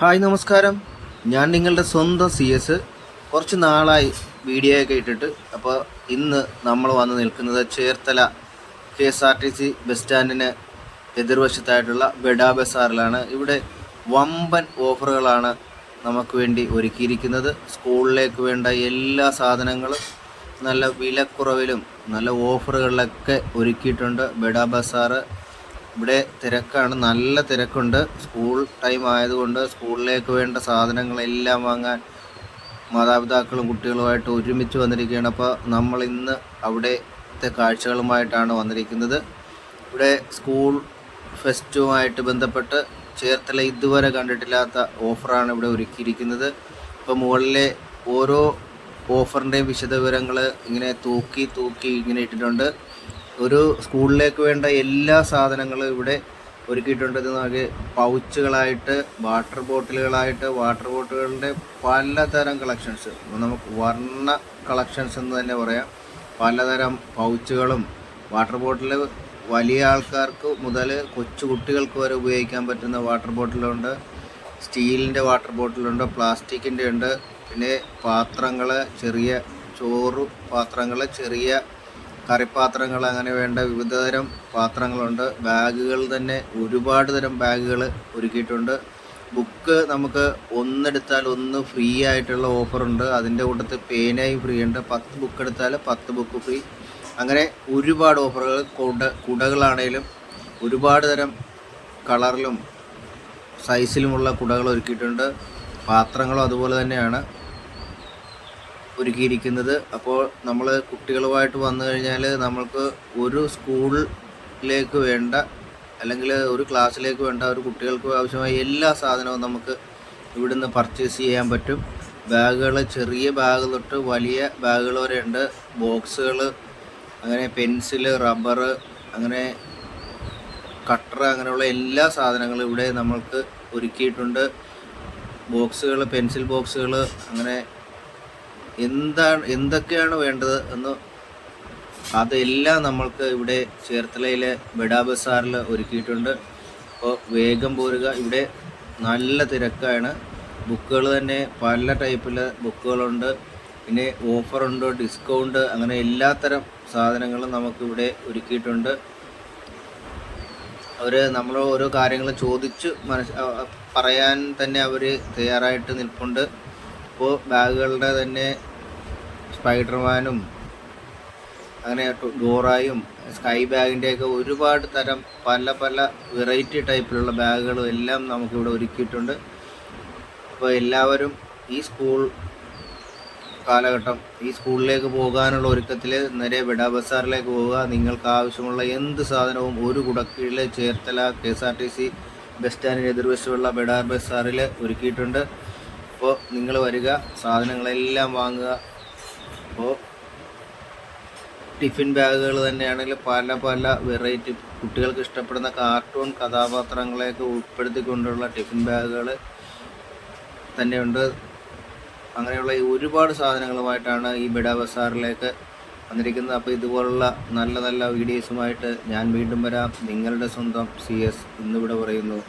Hi നമസ്കാരം. ഞാൻ നിങ്ങളുടെ സ്വന്തം സി എസ് കുറച്ച് നാളായി വീഡിയോ ഒക്കെ ഇട്ടിട്ട്. അപ്പോൾ ഇന്ന് നമ്മൾ വന്ന് നിൽക്കുന്നത് Cherthala K S R T C bus സ്റ്റാൻഡിന് എതിർവശത്തായിട്ടുള്ള ബെഡാ ബസാറിലാണ്. ഇവിടെ വമ്പൻ ഓഫറുകളാണ് നമുക്ക് വേണ്ടി ഒരുക്കിയിരിക്കുന്നത്. സ്കൂളിലേക്ക് വേണ്ട എല്ലാ സാധനങ്ങളും നല്ല വിലക്കുറവിലും നല്ല ഓഫറുകളിലൊക്കെ ഒരുക്കിയിട്ടുണ്ട് ബെഡാ ബസാറ്. ഇവിടെ തിരക്കാണ്. നല്ല തിരക്കുണ്ട്. സ്കൂൾ ടൈം ആയതുകൊണ്ട് സ്കൂളിലേക്ക് വേണ്ട സാധനങ്ങളെല്ലാം വാങ്ങാൻ മാതാപിതാക്കളും കുട്ടികളുമായിട്ട് ഒരുമിച്ച് വന്നിരിക്കുകയാണ്. അപ്പോൾ നമ്മൾ ഇന്ന് അവിടുത്തെ കാഴ്ചകളുമായിട്ടാണ് വന്നിരിക്കുന്നത്. ഇവിടെ സ്കൂൾ ഫെസ്റ്റുമായിട്ട് ബന്ധപ്പെട്ട് ചേർത്തല ഇതുവരെ കണ്ടിട്ടില്ലാത്ത ഓഫറാണ് ഇവിടെ ഒരുക്കിയിരിക്കുന്നത്. ഇപ്പോൾ മുകളിലെ ഓരോ ഓഫറിന്റെയും വിശദവിവരങ്ങൾ ഇങ്ങനെ തൂക്കി തൂക്കി ഇങ്ങനെ ഇട്ടിട്ടുണ്ട്. ഒരു സ്കൂളിലേക്ക് വേണ്ട എല്ലാ സാധനങ്ങളും ഇവിടെ ഒരുക്കിയിട്ടുണ്ട്. ഇത് നമുക്ക് പൗച്ചുകളായിട്ട് വാട്ടർ ബോട്ടിലുകളായിട്ട് വാട്ടർ ബോട്ടിലുകളുടെ പലതരം കളക്ഷൻസ്. നമുക്ക് വർണ കളക്ഷൻസ് എന്ന് തന്നെ പറയാം. പലതരം പൗച്ചുകളും വാട്ടർ ബോട്ടിൽ വലിയ ആൾക്കാർക്ക് മുതൽ കൊച്ചു കുട്ടികൾക്ക് വരെ ഉപയോഗിക്കാൻ പറ്റുന്ന വാട്ടർ ബോട്ടിലുണ്ട്. സ്റ്റീലിന്റെ വാട്ടർ ബോട്ടിലുണ്ട് പ്ലാസ്റ്റിക്കിന്റെ ഉണ്ട്. പിന്നെ പാത്രങ്ങൾ ചെറിയ ചോറ് പാത്രങ്ങൾ ചെറിയ കറിപ്പാത്രങ്ങൾ അങ്ങനെ വേണ്ട വിവിധതരം പാത്രങ്ങളുണ്ട്. ബാഗുകൾ തന്നെ ഒരുപാട് തരം ബാഗുകൾ ഒരുക്കിയിട്ടുണ്ട്. ബുക്ക് നമുക്ക് ഒന്നെടുത്താൽ ഒന്ന് ഫ്രീ ആയിട്ടുള്ള ഓഫറുണ്ട് അതിന്റെ കൂട്ടത്തിൽ പേനയും ഫ്രീ ഉണ്ട്. പത്ത് ബുക്ക് എടുത്താൽ പത്ത് ബുക്ക് ഫ്രീ അങ്ങനെ ഒരുപാട് ഓഫറുകൾ കുട കുടകളാണേലും ഒരുപാട് തരം കളറിലും സൈസിലുമുള്ള കുടകൾ ഒരുക്കിയിട്ടുണ്ട്. പാത്രങ്ങളും അതുപോലെ തന്നെയാണ്. ഒരുക്കിയിരിക്കുന്നത്. അപ്പോൾ നമ്മൾ കുട്ടികളുമായിട്ട് വന്നു കഴിഞ്ഞാൽ നമ്മൾക്ക് ഒരു സ്കൂളിലേക്ക് വേണ്ട അല്ലെങ്കിൽ ഒരു ക്ലാസ്സിലേക്ക് വേണ്ട ഒരു കുട്ടികൾക്ക് ആവശ്യമായ എല്ലാ സാധനവും നമുക്ക് ഇവിടുന്ന് പർച്ചേസ് ചെയ്യാൻ പറ്റും. ബാഗുകൾ ചെറിയ ബാഗ് തൊട്ട് വലിയ ബാഗുകൾ വരെ ഉണ്ട്. ബോക്സുകൾ അങ്ങനെ പെൻസിൽ റബ്ബർ അങ്ങനെ കട്ടർ അങ്ങനെയുള്ള എല്ലാ സാധനങ്ങളും ഇവിടെ നമ്മൾക്ക് ഒരുക്കിയിട്ടുണ്ട്. ബോക്സുകൾ പെൻസിൽ ബോക്സുകൾ അങ്ങനെ എന്താണ് എന്തൊക്കെയാണ് വേണ്ടത് എന്ന് അതെല്ലാം നമ്മൾക്ക് ഇവിടെ ചേർത്തലയിലെ ബെഡാ ബസാറിൽ ഒരുക്കിയിട്ടുണ്ട്. അപ്പോൾ വേഗം പോരുക. ഇവിടെ നല്ല തിരക്കാണ്. ബുക്കുകൾ തന്നെ പല ടൈപ്പിൽ ബുക്കുകളുണ്ട്. പിന്നെ ഓഫറുണ്ട് ഡിസ്കൗണ്ട് അങ്ങനെ എല്ലാത്തരം സാധനങ്ങളും നമുക്കിവിടെ ഒരുക്കിയിട്ടുണ്ട്. അവർ നമ്മൾ ഓരോ കാര്യങ്ങൾ ചോദിച്ച് മനസ് പറയാൻ തന്നെ അവർ തയ്യാറായിട്ട് നിൽപ്പുണ്ട്. ഇപ്പോൾ ബാഗുകളുടെ തന്നെ സ്പൈഡർമാനും അങ്ങനെ ഡോറായും സ്കൈ ബാഗിന്റെയൊക്കെ ഒരുപാട് തരം പല പല വെറൈറ്റി ടൈപ്പിലുള്ള ബാഗുകളും എല്ലാം നമുക്കിവിടെ ഒരുക്കിയിട്ടുണ്ട്. അപ്പോൾ എല്ലാവരും ഈ സ്കൂൾ കാലഘട്ടം ഈ സ്കൂളിലേക്ക് പോകാനുള്ള ഒരുക്കത്തിൽ നേരെ ബെഡാ ബസാറിലേക്ക് പോവുക. നിങ്ങൾക്ക് ആവശ്യമുള്ള എന്ത് സാധനവും ഒരു കുടക്കീഴിൽ Cherthala K S R T C bus സ്റ്റാൻഡിന് എതിർവശമുള്ള ബെഡാ ബസാറിൽ ഒരുക്കിയിട്ടുണ്ട്. അപ്പോൾ നിങ്ങൾ വരിക സാധനങ്ങളെല്ലാം വാങ്ങുക. അപ്പോൾ ടിഫിൻ ബാഗുകൾ തന്നെയാണെങ്കിൽ പല പല വെറൈറ്റി കുട്ടികൾക്ക് ഇഷ്ടപ്പെടുന്ന കാർട്ടൂൺ കഥാപാത്രങ്ങളെയൊക്കെ ഉൾപ്പെടുത്തിക്കൊണ്ടുള്ള ടിഫിൻ ബാഗുകൾ തന്നെയുണ്ട്. അങ്ങനെയുള്ള ഒരുപാട് സാധനങ്ങളുമായിട്ടാണ് ഈ ബിഡ ബസാറിലേക്ക് വന്നിരിക്കുന്നത്. അപ്പോൾ ഇതുപോലുള്ള നല്ല നല്ല വീഡിയോസുമായിട്ട് ഞാൻ വീണ്ടും വരാം. നിങ്ങളുടെ സ്വന്തം സി എസ് ഇന്നിവിടെ പറയുന്നു.